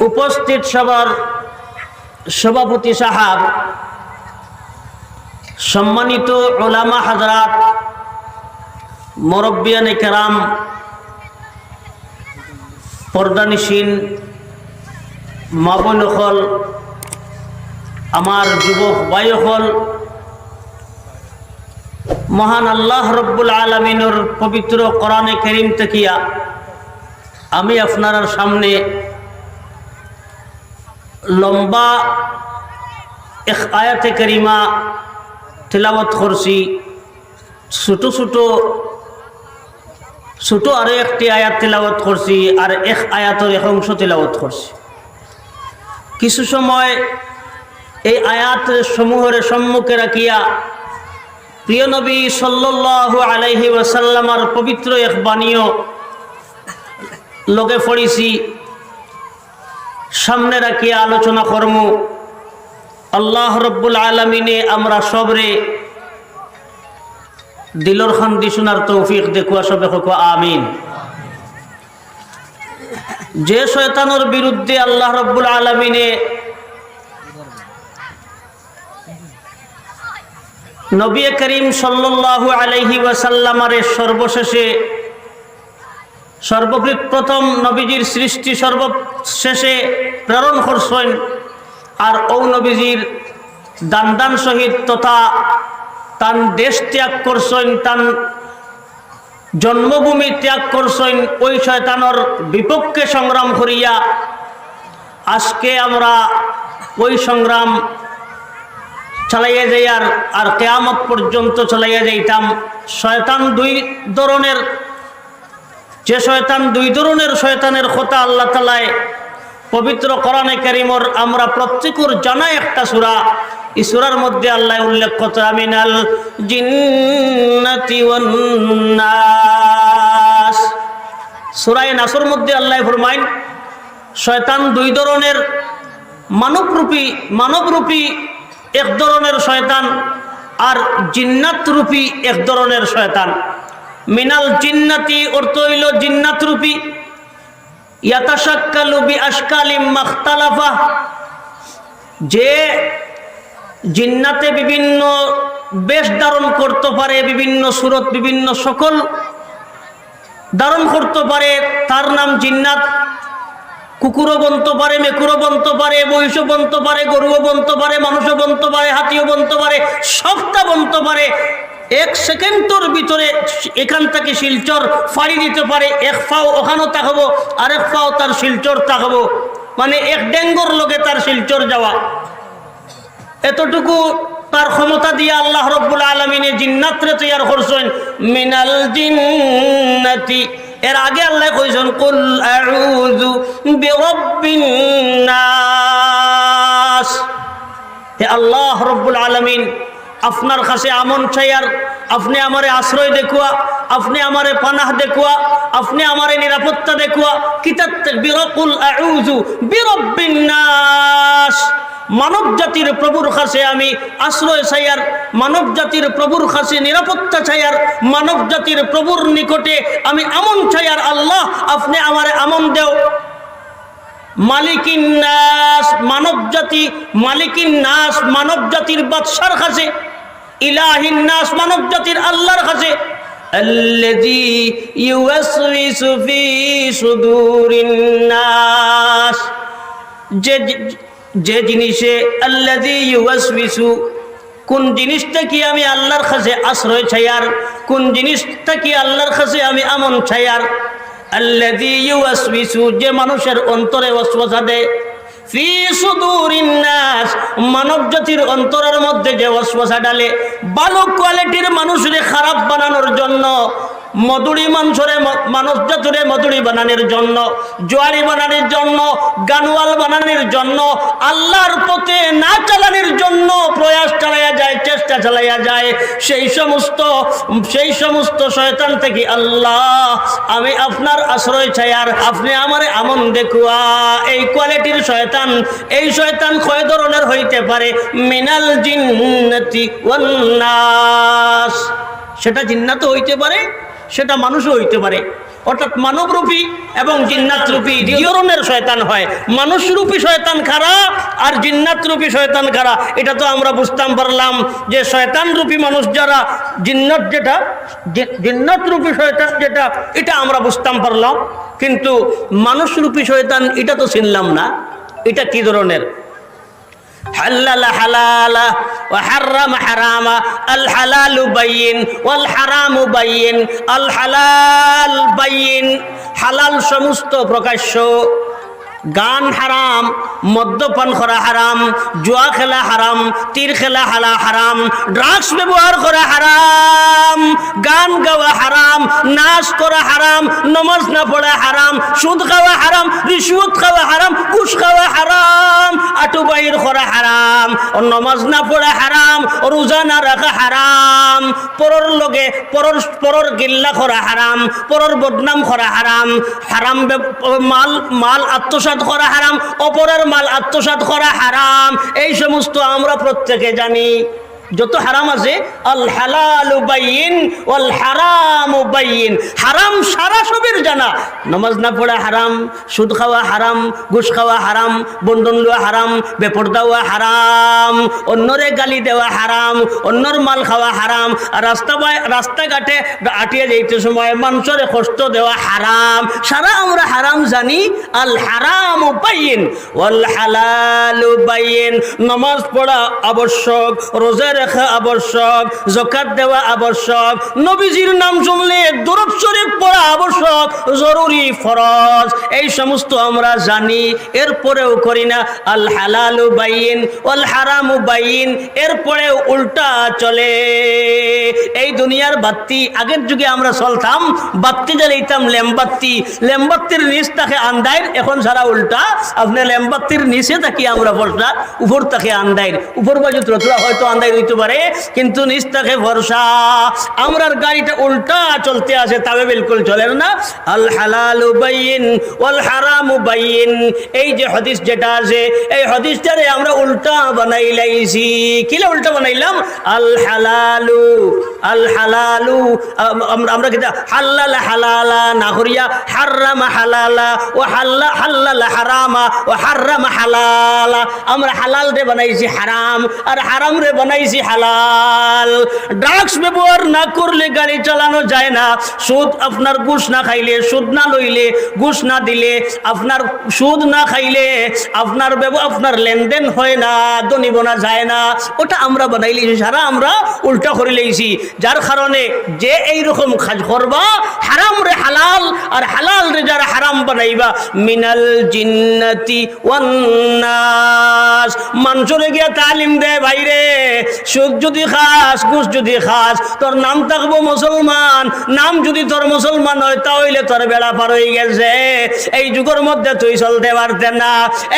উপস্থিত সবার সভাপতি সাহাব, সম্মানিত ওলামা হাজরাত, মরব্বিয়ানে কেরাম, পর্দানিসীন মাবন হল আমার যুবক বায়ুহল মহান আল্লাহ রব্বুল আলমিনের পবিত্র কোরআনে করিম তেকিয়া আমি আপনার সামনে লম্বা এক আয়াতে করিমা তেলাওয়াত করছি। ছোটো ছোটো ছোটো আরও একটি আয়াত তেলাওয়াত করছি আর এক আয়াতের এক অংশ তেলাওয়াত করছি। কিছু সময় এই আয়াত সমূহের সম্মুখে রাখিয়া প্রিয় নবী সাল্লাল্লাহু আলাইহি ওয়াসাল্লামার পবিত্র এক বাণীও লোকে পড়িছি। সামনে রাখিয়া আলোচনা কর্ম। আল্লাহ রব্বুল আলমিনে আমরা সবরে দিলর খান্দি শোনার তৌফিক দেখুয়া সবে হোক, আমিন। যে শয়তানোর বিরুদ্ধে আল্লাহ রব্বুল আলমিনে নবী করিম সাল্লাল্লাহু আলাইহি ওয়াসাল্লামারে সর্বশেষে সর্বকৃত প্রথম নবীজির সৃষ্টি সর্বশেষে প্রেরণ করছেন। আর ও নবীজির দান দান সহিত তথা তান দেশ ত্যাগ করছেন, তান জন্মভূমি ত্যাগ করছেন, ওই শয়তানর বিপক্ষে সংগ্রাম করিয়া আজকে আমরা ওই সংগ্রাম চালাইয়া যাই আর আর কেয়ামত পর্যন্ত চালাইয়া যাইতাম। শয়তান দুই ধরনের, যে শয়তান দুই ধরনের শয়তানের কথা আল্লাহ তালায় পবিত্র কোরআনে কারিমর আমরা প্রত্যেকের জানা একটা সুরা। এই সুরার মধ্যে আল্লাহ উল্লেখ করতে আমিনাল জিন্নাতি ওয়ান নাস। সুরায় নাসর মধ্যে আল্লাহ ফরমাইন, শয়তান দুই ধরনের মানবরূপী মানবরূপী এক ধরনের শয়তান আর জিন্নাত রূপী এক ধরনের শয়তান। মিনাল জিন্নাতি অর্থ হইল জিন্নাত যে জিন্নাতে বিভিন্ন বেশ ধারণ করতে পারে, বিভিন্ন সুরত, বিভিন্ন সকল ধারণ করতে পারে, তার নাম জিন্নাত। কুকুরও বনতে পারে, মেকুরও বনতে পারে, মহিষও বনতে পারে, গরুও বনতে পারে, মানুষও বনতে পারে, হাতিও বনতে পারে, সবটা বনতে পারে। এক সেকেন্ডের ভিতরে এখান থেকে শিলচর ফাড়ি দিতে পারে। এক ফাও ওখানেও তাকাবো আর এক ফাও তার শিলচর তাকাবো মানে এক ডেঙ্গর লোকে তার শিলচর যাওয়া। এতটুকু তার ক্ষমতা দিয়ে আল্লাহ রব্বুল আলমিনে জিন্নাত্রে তৈয়ার করছেন, মিনাল জিন্নাতি। এর আগে আল্লাহ কইছেন, কুল আউযু বিরাব্বিন নাস। হে আল্লাহ রব্বুল আলামিন আপনার কাছে আমন চাইয়ার আপনি আমারে আশ্রয় দেখুয়া, আপনি আমারে পানাহ দেখুয়া, আপনি আমারে নিরাপত্তা দেখুয়া। কিতাব বিরকুল আউযু বিরাব্বিন নাস। মানব জাতির প্রভুর কাছে আমি আশ্রয় চাইয়ার মানব জাতির প্রভুর কাছে নিরাপত্তা চাইয়ার মানব জাতির প্রভুর নিকটে আমি আমন চাইয়ার আল্লাহ, আপনি আমারে আমন দেও। মালিকিন নাস মানব জাতি মালিকিন নাস মানব জাতির বাদশার কাছে ইলাহিন নাস মানব জাতির আল্লাহর কাছে الذي يوسوس في صدور الناس যে যে জিনিসে আল্লাযী ইউওয়াসবিসু কোন জিনিসটা কি আমি আল্লাহর কাছে আশ্রয় ছায়ার কোন জিনিসটা কি আল্লাহর কাছে আমি আমন ছায়ার আল্লাযী ইউওয়াসবিসু যে মানুষের অন্তরে ওয়াসওয়াসা দেয়। ফি সুদুরিন নাস মানব জাতির অন্তরের মধ্যে যে ওয়াসওয়াসা ডালে, ভালো কোয়ালিটির মানুষরে খারাপ বানানোর জন্য মধুরি মাংসরে মানুষ জাতুরে মধুরি বানানোর জন্য, জোয়ারি বানানোর জন্য গানওয়াল বানানোর জন্য, আল্লাহর পথে না চালানোর জন্য প্রয়াস চালাইয়া যায়, চেষ্টা চালাইয়া যায়। সেই সমস্ত সেই সমস্ত শয়তান থেকে আল্লাহ, আমি আপনার আশ্রয় আর আপনি আমার আমন দেখুয়া। এই কোয়ালিটির শয়তান, এই শয়তান কয় ধরনের হইতে পারে, মিনাল জিন্নতি ওয়ান নাস। সেটা জিন্নাতও হইতে পারে সেটা মানুষও হইতে পারে। অর্থাৎ মানবরূপী এবং জিন্নাতরূপী দুই ধরনের শয়তান হয়। মানুষরূপী শয়তান খারা আর জিন্নাতরূপী শয়তান খারা। এটা তো আমরা বুঝতাম, পারলাম যে শয়তানরূপী মানুষ যারা, জিন্নাত যেটা জিন্নাতরূপী শয়তান যেটা, এটা আমরা বুঝতাম, পারলাম। কিন্তু মানুষরূপী শয়তান, এটা তো চিনলাম না। এটা কি ধরনের? حلل حلالا وحرم حراما الحلال بين والحرام بين الحلال بين হালাল সমস্ত প্রকাশ্য গান হারাম মদ্যপান করা হারাম, জুয়া খেলা হারাম, তীর খেলা হালা হারাম, ড্রাগস ব্যবহার করা হারাম, গান গাওয়া হারাম, নাচ করা হারাম, নমাজ না পড়া হারাম, সুদ খাওয়া হারাম রিশুত খাওয়া হারাম কুশ খাওয়া হারাম আটু বাইর করা হারাম ও নমাজ না পড়া হারাম, রোজা না রাখা হারাম, পরর লগে পরর পরর গিল্লা করা হারাম, পরর বদনাম করা হারাম হারাম মাল মাল আত্মসাৎ করা হারাম, অপরের মাল আত্মসাৎ করা হারাম। এই সমস্ত আমরা প্রত্যেকে জানি। যত হারাম আছে, আল হালাল বাইন ওয়াল হারাম বাইন হারাম সারা সবের জানা। নামাজ না পড়া হারাম, সুদ খাওয়া হারাম, ঘুষ খাওয়া হারাম, বন্ধন লওয়া হারাম বেপর হওয়া হারাম, অন্যরে গালি দেওয়া হারাম, অন্যর মাল খাওয়া হারাম রাস্তা রাস্তাঘাটে আটিয়ে যাইতে সময় মানুষের কষ্ট দেওয়া হারাম। সারা আমরা হারাম জানি, আল হারাম বাইন ওয়াল হালাল বাইন নামাজ পড়া আবশ্যক রোজা রাখা আবশ্যক জকাত দেওয়া আবশ্যক, নবীজির নাম শুনলে দরদ শরীফ পড়া আবশ্যক, জরুরি ফরজ। এই সমস্ত আমরা জানি, এরপরেও করি না, আল হালালু বাইন, ওয়াল হারামু বাইন, এরপরেও উল্টা চলে। এই দুনিয়ার বাত্তি, আগের যুগে আমরা চলতাম, বাত্তি জ্বালাইতাম, লেমবাত্তি। লেমবাত্তির নিচ তাকে আন্দায় এখন সারা উল্টা, আপনি লেমবাত্তির নিচে থাকি আমরা ভরসা উপর তাকে আন্দায় উপর বাজু তোরা হয়তো আন্দায় রইতে পারে, কিন্তু নিচ তাকে ভরসা। আমরার গাড়িটা উল্টা চলতে আছে তবে বিলকুল চলে না। আল হালাল ওয়াল হারাম বাইন এই যে হাদিস যেটা আছে এই হাদিসটারে আমরা উল্টা বানাই লাইছি। কিলে উল্টা বানাইলাম? আল হালালু আল হালালু আমরা কি হাল্লাল হালালা না করিয়া হারামা হালালা, ও হাল্লা হাল্লাল হারামা, ও হারামা হালালা। আমরা হালাল রে বানাইছি হারাম, আর হারাম রে বানাইছি হালাল। ড্রাগস ব্যবহার না করলে গাড়ি চালানো যায় না। সুদ আপনার ঘুষ না খাইলে, সুদ না লইলে, ঘুষ না দিলে, আপনার সুদ না খাইলে আপনার আপনার লেনদেন হয় না দনিবনা যায় না। ওটা আমরা বানাইলি, সারা আমরা উল্টা করে লইছি। যার কারণে যে এইরকম কাজ করবা, হারাম রে হালাল, আর হালাল রে যারা হারাম বানাইবা, মিনাল জিন্নাতি ওয়ান্নাস মানুষরে গিয়া তালিম দে ভাইরে। সুদ যদি খাস ঘুষ যদি খাস, তোর নাম থাকব মুসলমান। নাম যদি তোর মুসলমান হয়, তাহলে তোর বেড়া পার হয়ে গেছে। এই যুগের মধ্যে তুই চলতে পারতে না।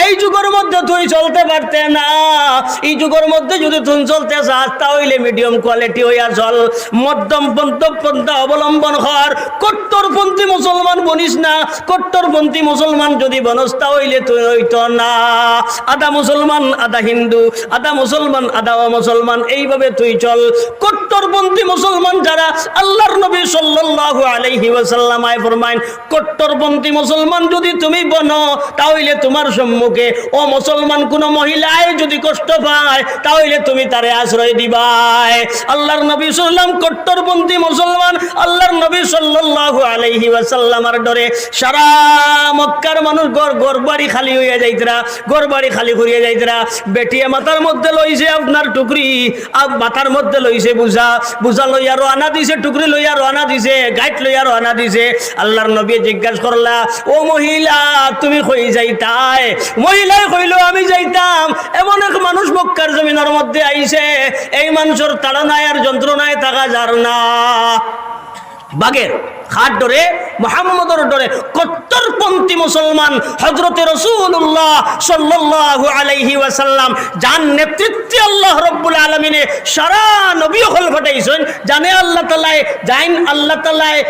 এই যুগের মধ্যে তুই চলতে পারতে না। এই যুগের মধ্যে যদি তুই চলতে চাস, তাহলে মিডিয়াম কোয়ালিটি হইয়া চল। মধ্যম পন্থা অবলম্বন কর। কট্টরপন্থী মুসলমান বনিস না। কট্টরপন্থী মুসলমান যদি বনস, তাহলে তুই হইত না। আধা মুসলমান, আধা হিন্দু, আধা মুসলমান আধা মুসলমান এইভাবে তুই চল। কট্টরপন্থী মুসলমান যারা, আল্লাহর নবী সাল্লাল্লাহু আলাইহি ওয়াসাল্লাম আয় ফরমাইন কট্টরপন্থী মুসলমান যদি তুমি বনো, তাহলে তোমার সম্মুখে, ও মুসলমান, কোন মহিলায় যদি কষ্ট পায়, তাহলে তুমি তারে আশ্রয় দিবাই। আল্লাহর নবী সাল্লাম কট্টরপন্থী মুসলমান, আল্লাহর নবী সাল্লাল্লাহু আলাইহি ওয়াসাল্লামার ডরে সারা মক্কার মানুষ ঘর ঘর বাড়ি খালি হইয়া যাইতরা ঘর বাড়ি খালি করিয়া যাইতরা। বেটিয়ে মাথার মধ্যে লইছে আপনার টুকরি। আর মাথার মধ্যে লইছে বুঝা। বুঝা লইয়া রওনা দিছে, টুকরি লইয়া রওনা দিছে গাইট লইয়া রওনা দিছে। আল্লাহর নবী জিজ্ঞাসা করলা, ও মহিলা, তুমি কই যাইতাই? মহিলাই কইলো, আমি যাইতাম। এমন এক মানুষ মক্কার জমিনের মধ্যে আইছে। এই মানুষের তাড়নায় আর যন্ত্রণায় থাকা যার না। বাগের। খাট ডরে মোহাম্মদর ডরে কট্টরপন্থী মুসলমান হজরতে রসুল্লাহ সাল্লাল্লাহু আলাইহি ওয়াসাল্লাম, যার নেতৃত্বে আল্লাহ রব্বুল আলমিনে সারা নবী হল ঘটাইছেন, জানে আল্লাহ তালায় জাইন আল্লাহ তালায়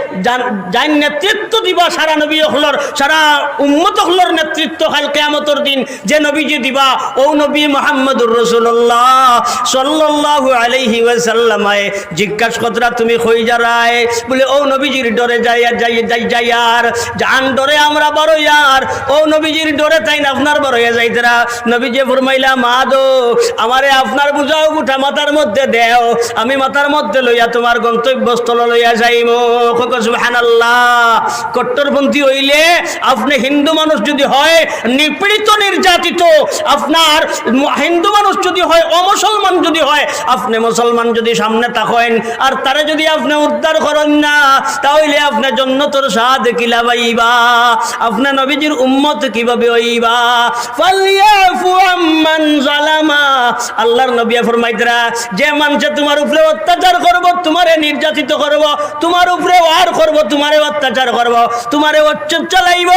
জাইন নেতৃত্ব দিবা সারা নবী হলর, সারা উম্মত হলর নেতৃত্ব কাল কেয়ামতর দিন, যে নবীজি দিবা, ও নবী মোহাম্মদুর রসুল্লাহ সাল্লাল্লাহু আলাইহি ওয়াসাল্লামায় জিজ্ঞাসা কতরা তুমি কই যারায় বলে, ও নবীজির ডরে ডরে যাই যাই যাই যাই আর। জান ডরে আমরা বড় ইয়ার ও নবীজির ডরে তাই না আপনার বড় হয়ে যাইতরা নবীজি ফরমাইলা, মা দো আমারে আপনার বুঝাও গুঠা মাথার মধ্যে দেও। আমি মাথার মধ্যে লইয়া তোমার গন্তব্যস্থল লইয়া যাইব। সুবহানাল্লাহ, কট্টরপন্থী হইলে আপনি হিন্দু মানুষ যদি হয়, নিপীড়িত, নির্যাতিত, আপনার হিন্দু মানুষ যদি হয়, অমুসলমান যদি হয়, আপনি মুসলমান যদি সামনে তাকেন আর তারে যদি আপনি উদ্ধার করেন না, তাহলে আপনি জন্নতর স্বাদ কিলা পাইবা আপনার নবীজির উম্মত কীভাবে হইবা? ফালিয়াফু আম্মান জালামা। আল্লাহর নবী ফরমাইতরা যে মানুষে তোমার উপরে অত্যাচার করব, তোমারে নির্যাতিত করব, তোমার উপরে ওয়ার করব, তোমারে অত্যাচার করব, তোমারে অচ্ছুত চালাইব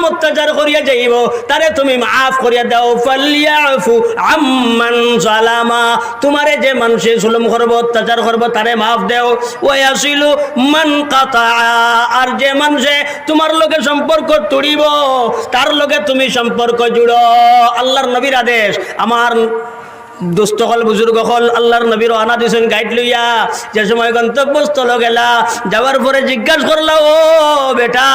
জুলাম অত্যাচার করিয়া যাইব, তারে তুমি মাফ করিয়া দাও। ফালিয়াফু আম্মান জালামা তোমারে যে মানুষে জুলুম করব, অত্যাচার করব, তারে মাফ দেও। ওয়াসিলু মান কাতা। আর যে মানুষে তোমার লগে সম্পর্ক তুড়িব, তার লগে তুমি সম্পর্ক জুড়ো। আল্লাহর নবীর আদেশ, আমার দুস্থ হল বুজুর্গ হল আল্লাহর নবীর আনা দিয়েছেন গাইড লইয়া। যে সময় গন্তব্যস্থল গেলা, যাওয়ার পরে জিজ্ঞাসা করলা, ও বেটা,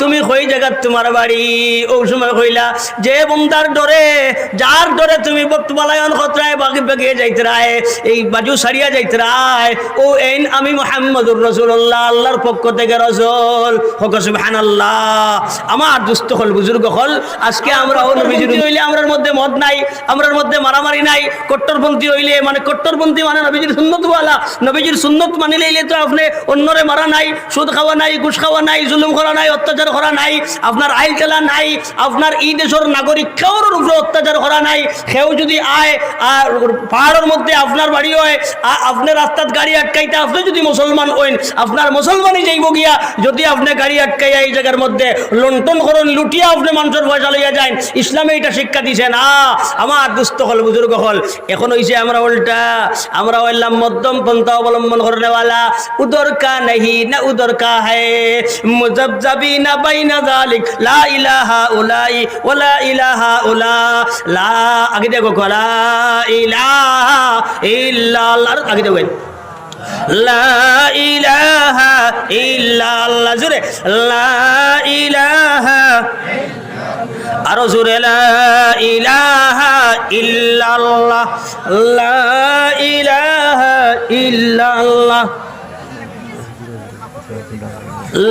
তুমি কই জায়গার তোমার বাড়ি? ও সময় কইলা, যে বন্দার ডরে, যার ডরে তুমি বক্তবালায়ন খতরায় বাকি বাগিয়ে যাইতে রায়, এই বাজু সারিয়া যাইতে রায়, ও এইন আমি মোহাম্মদুর রসুল্লাহ আল্লাহর পক্ষ থেকে রসুল। হক সুবহান আল্লাহ আমার দুস্থ হল বুজুর্গ হল আজকে আমরা ও নবীজির হইলে আমরার মধ্যে মদ নাই, আমরার মধ্যে মারামারি নাই কট্টরপন্থী হইলে মানে কট্টরপন্থী মানে নবীজির সুন্নত ওয়ালা নবীজির সুন্নত মানি লইলে তো আপনি অন্যরে মারা নাই, সুদ খাওয়া নাই, ঘুষ খাওয়া নাই, জুলুম করা নাই, অত্যাচার করা নাই, আপনার আইল খেলা নাই, আপনার এই দেশের নাগরিক কেউর উপরে অত্যাচার করা নাই। কেউ যদি আয়, আর পাহাড়ের মধ্যে আপনার বাড়ি হয় আপনার আপনি রাস্তাত গাড়ি আটকাইতে আপনি যদি মুসলমান হইন, আপনার মুসলমানই যাইব গিয়া, যদি আপনি গাড়ি আটকাইয়া এই জায়গার মধ্যে লন্টন করুন, লুটিয়া আপনি মানুষের পয়সা লইয়া যান ইসলামে এটা শিক্ষা দিছে না আমার দুস্থ হল, বুজুর্গ হল। এখন হইছে আমরা উল্টা। আমরা হইলাম মধ্যম পন্থা অবলম্বন করনেওয়ালা। উদর কা নহি না উদর কা হ্যায় মুজবজবি না বাইনা যালিক। লা ইলাহা উলাই ওয়ালা ইলাহা উলা। লা, আগে দেখো লা ইলাহা ইল্লাল্লাহ। আগে দেখো লা ইলাহা ইল্লাল্লাহ। জোরে। লা ইলাহা আরও জোরে ইলাহা ইল্লাল্লাহ, লা ইলাহা ইল্লাল্লাহ।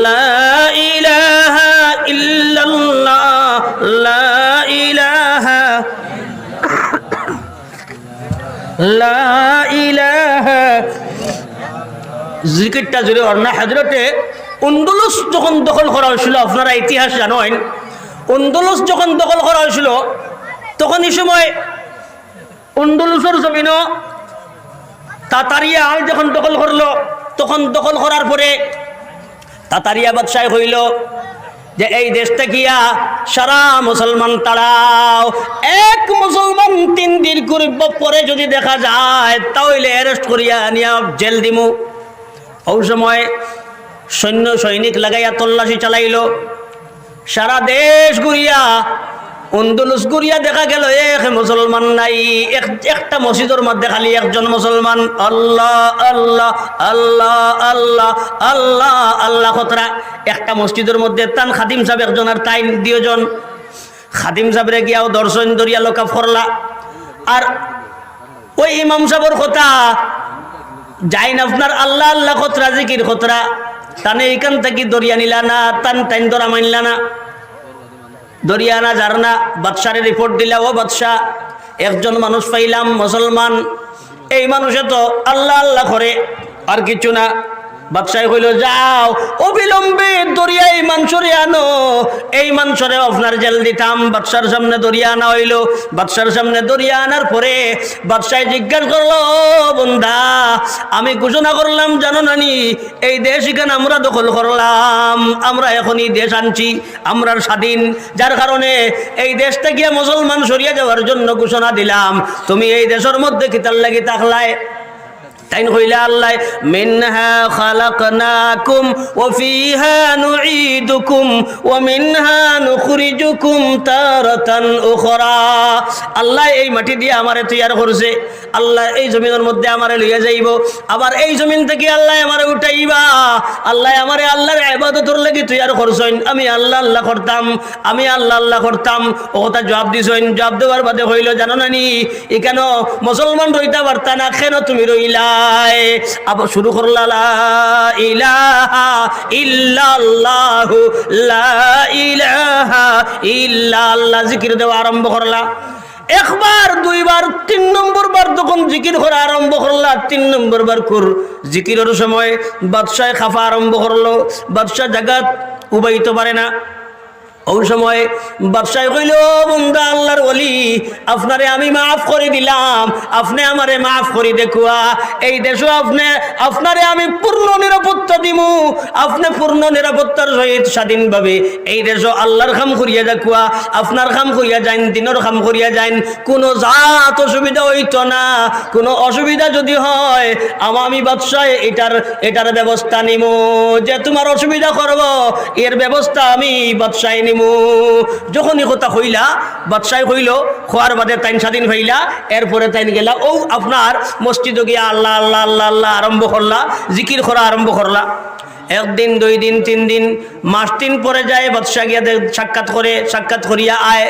লা ইলাহা ইল্লাল্লাহ, লা ইলাহা লা ইলাহা। জিকিরটা জুড়ে অর্ণা হাজরতে উন্দুলুস যখন দখল করা হয়েছিল, আপনারা ইতিহাস জানেন উন্দুলুস যখন দখল করা হয়েছিল, তখন এই সময় উন্দুলুসের জমিনও তাতারিয়া আল যখন দখল করল, তখন দখল করার পরে তাতারিয়া বাদশাহ হইল যে, এই দেশটা গিয়া সারা মুসলমান তাড়াও। এক মুসলমান তিন দিন করিব পরে যদি দেখা যায়, তাহলে অ্যারেস্ট করিয়া নিয়া জেল দিমু। ওই সময় সৈন্য সৈনিক লাগাইয়া তল্লাশি চালাইল। সারা দেশ ঘুরিয়া উন্দুলুস ঘুরিয়া দেখা গেল এক মুসলমান নাই। এক- একটা মসজিদের মধ্যে খালি একজন মুসলমান। আল্লাহ আল্লাহ আল্লাহ আল্লাহ আল্লাহ আল্লাহ খতরা। একটা মসজিদের মধ্যে তান খাদিম সাহেব একজন আর তাই দুজন খাদিম সাহেবরে গিয়াও দর্শন দরিয়া লোকা ফরলা। আর ওই ইমাম সাহেবর কথা যাইন আপনার আল্লাহ আল্লাহ খতরা, জিকির খতরা। তানে এখান থেকে দরিয়া নিলা না, তান টাইন ধরা মানলা না। দরিয়া না, যার না। বাদশারে রিপোর্ট দিলা, ও বাদশাহ একজন মানুষ পাইলাম মুসলমান। এই মানুষে তো আল্লাহ আল্লাহ করে, আর কিছু না। বাদশাহ কইল, যাও, অবিলম্বে দরিয়ায় মানসরে আনো। এই মানসরে আপনার জেল দিতাম, বাদশার সামনে দরিয়া আনা হইল। বাদশার সামনে দরিয়া আনার পরে বাদশাহ জিজ্ঞাসা করল বন্ধা আমি ঘোষণা করলাম, জানো নানি, এই দেশ এখানে আমরা দখল করলাম, আমরা এখন এই দেশ আনছি আমরা স্বাধীন। যার কারণে এই দেশটা গিয়ে মুসলমান সরিয়ে যাওয়ার জন্য ঘোষণা দিলাম। তুমি এই দেশের মধ্যে কিতার লাগি তাকলায় তাই কইলে আল্লাহ, মিনহা খালাকনাকুম ওয়া ফিহা নুঈদুকুম ওয়া মিনহা নুখরিজুকুম তারাতান উখরা। আল্লাহ এই মাটি দিয়ে আমারে তৈয়ার করছে। আল্লাহ এই জমিনের মধ্যে আমারে লইয়া যাইব। আবার এই জমিন থেকে আল্লাহ আমারে উঠাইবা। আল্লাহ আমারে আল্লাহর ইবাদতর লাগি তৈয়ার করছেন। আমি আল্লাহ আল্লাহ করতাম, আমি আল্লাহ আল্লাহ করতাম। ও কথা জবাব দিছেন। জবাব দেওয়ার বাদে হইল, জানো না নি এখানে মুসলমান রইতা পারতা না? কেন তুমি আবার শুরু করলা ইলাহা লা, ইলাহা জিকির দেওয়া আরম্ভ করলা। একবার, দুইবার, তিন নম্বর বার যখন জিকির করা আরম্ভ করলা, তিন নম্বর বার কর, জিকিরের সময় বাদশাহ খাফা আরম্ভ করল। বাদশাহ জাগাত উবাইতে পারে না। ওই সময় বাদশাহ কইল বন্ধা, আল্লাহর ওলি, আপনারে আমি মাফ করে দিলাম। আপনি আমারে মাফ করে দেখুয়া। এই দেশও আপনি, আপনারে আমি পূর্ণ নিরাপত্তা দিমু। আপনি পূর্ণ নিরাপত্তার সহিত স্বাধীনভাবে এই দেশও আল্লাহর খাম করিয়া দেখুয়া। আপনার খাম করিয়া যাইন, দিনের খাম করিয়া যাইন। কোনো জাত অসুবিধা হইতো না। কোনো অসুবিধা যদি হয়, আমা বাদশাহ এটার এটার ব্যবস্থা নিমু। যে তোমার অসুবিধা করব, এর ব্যবস্থা আমি বাদশাহ নিমু। যখনই কথা হইলা, বাদশাহ হইল, খোয়ার বাদে তাইন স্বাধীন হইলা, এরপরে তাইন গেলা ও আপনার মসজিদে গিয়া আল্লাহ আল্লাহ আল্লাহ আল্লাহ আরম্ভ করলা, জিকির করা আরম্ভ করলা। একদিন, দুই দিন, তিন দিন, মাস তিন পরে যায়, বাদশাহ গিয়া সাক্ষাৎ করে সাক্ষাৎ করিয়া আয়।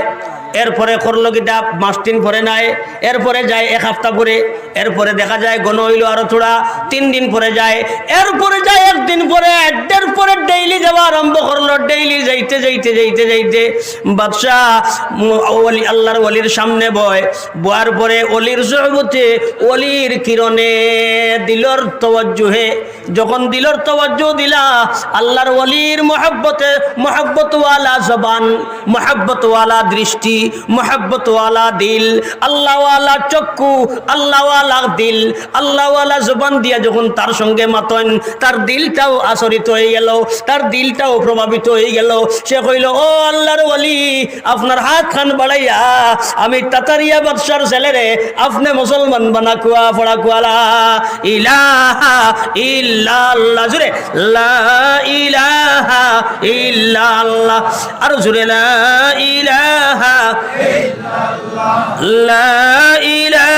এরপরে করল কিতা মাস দিন পরে নাই। এরপরে যায় এক সপ্তাহ পরে এরপরে দেখা যায় গণ হইল আরও থোড়া তিন দিন পরে যায়। এরপরে যায় একদিন পরে। এর পরে ডেইলি যাওয়া আরম্ভ করল। ডেইলি যাইতে যাইতে যাইতে যাইতে। বাদশাহ ওলি আল্লাহর অলির সামনে বয়। বয়ার পরে অলির সহবতে অলির কিরণে দিলর তওয়াজ্জুহে। যখন দিলর তওয়াজ্জু দিলা, আল্লাহর অলির মহাব্বতে মহাব্বতওয়ালা জবান মহাব্বতওয়ালা দৃষ্টি মহাব্বতওয়ালা দিল আল্লাহওয়ালা চক্ষু আল্লাহওয়ালা দিল আল্লাহওয়ালা জবান দিয়া যখন তার সঙ্গে মাতন, তার দিলটাও আচরিত হয়ে গেল, তার দিলটাও প্রভাবিত হয়ে গেল। সে কইল, ও আল্লাহর ওলি, আপনার হাত খান বাড়াইয়া, আমি তাতারিয়া বাদশার ছেলেরে আপনি মুসলমান বানা কুয়া ফড়া কুয়ালা। ইলাহা ইল্লাল্লাহ, জুড়ে লা ইলাহা ইল্লাল্লাহ, আর জুড়ে লা ইলাহা লা ইলাহা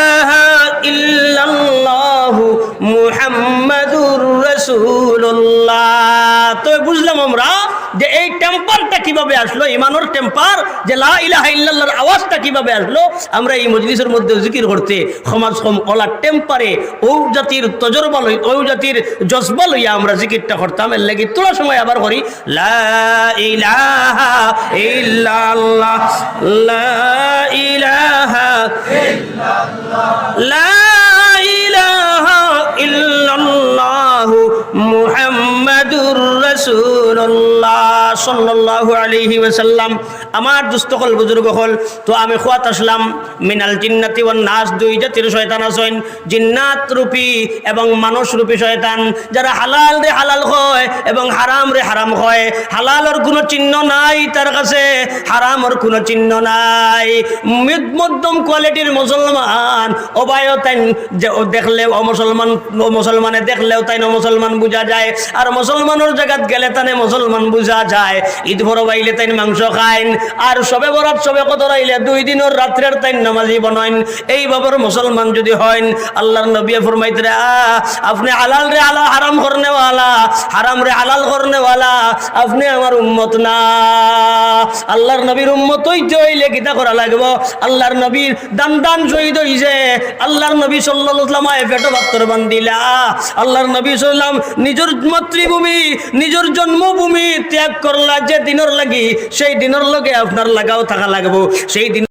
টেম্পারটা কীভাবে আসলো? ইমানোর টেম্পার যে লা ইলাহা ইল্লাল্লাহর আওয়াজটা কীভাবে আসলো? আমরা এই মজলিসের মধ্যে জিকির করতে সমাজ কম ওলা টেম্পারে ও জাতির তজরবা লই ও জাতির জজবা লইয়া আমরা জিকিরটা করতাম। এর লাগি তোলা সময় আবার করি, লা ইলাহা ইল্লাল্লাহ, লা ইলাহা লা ইলাহা ইল্লাল্লাহু মুহাম্মাদুর রাসূলুল্লাহ। আমার দুস্থকল বুজুর্গ হল, তো আমি খোয়াত আসলাম, মিনাল জিন্নাতি ওয়ান নাস, দুই জাতির শয়তান আছেন, জিন্নাত রূপী এবং মানুষ রূপী শয়তান, যারা হালাল রে হালাল হয় এবং হারাম রে হারাম হয়, হালালর কোনো চিহ্ন নাই তার কাছে, হারামর কোনো চিহ্ন নাই। মধ্যম কোয়ালিটির মুসলমান অবায় তাই ও দেখলে ও মুসলমান ও মুসলমানে দেখলেও তাই মুসলমান বুঝা যায়, আর মুসলমানের জায়গাত গেলে তানে মুসলমান বুঝা যায়। ঈদ ভরো বাইলে তাই মাংস খাইন, আর সবে বরাত সবে কত রাইলে দুই দিনের রাত্রের তাই নামাজি বনাইন। এইভাবে মুসলমান যদি হইন, আল্লাহর নবী ফরমাইতে রে আপনি হালাল রে আলা হারাম করনে ওয়ালা হারাম রে, হালাল করনে ওয়ালা আপনি আমার উম্মত না। আল্লাহর নবীর উম্মত হইতে হইলে কিতা করা লাগবো। আল্লাহর নবীর দান দান শহীদ হইছে আল্লাহর নবী সাল্লাল্লাহু আলাইহি পেটো ভাত্তর বান্দিলা আল্লাহর নবী সাল্লাম নিজের মাতৃভূমি, নিজের জন্মভূমি ত্যাগ করলা যে দিনের লাগি সেই দিনের লগে আপনার লাগাও থাকা লাগবো। সেই দিন